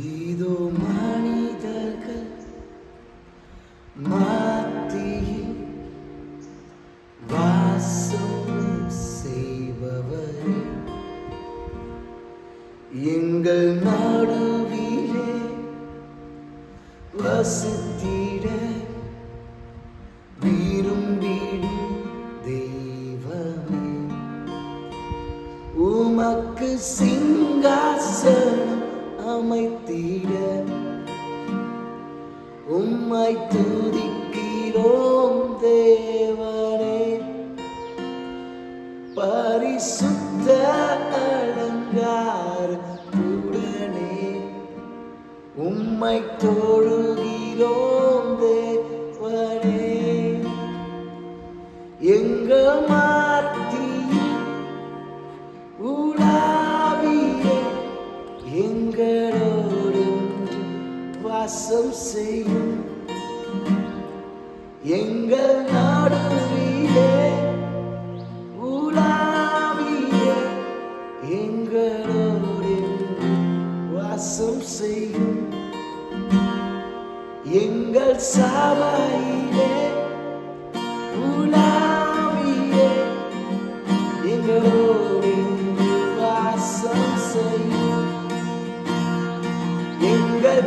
இதோ மனிதர்கள் மாத்தியில் வாசம் செய்பவரே. எங்கள் நாடுவிலே வசித்திட விரும்பிடும் தெய்வமே. உமக்கு சிங்காசம் சிங்காசனம் தீர உம்மை துதிக்கிறோம் தேவரே பரிசுத்த அலங்கார் உடனே உம்மை தொழுகிறோம் தேவனே. எங்கள் வாசம் செய்யும் எங்கள் நாடுவிலே உலாவிய எங்களோடு வாசம் செய்யும் எங்கள் சாவாயிலே உலாவியே எங்களோடு வாசம் செய்யும் எங்கள்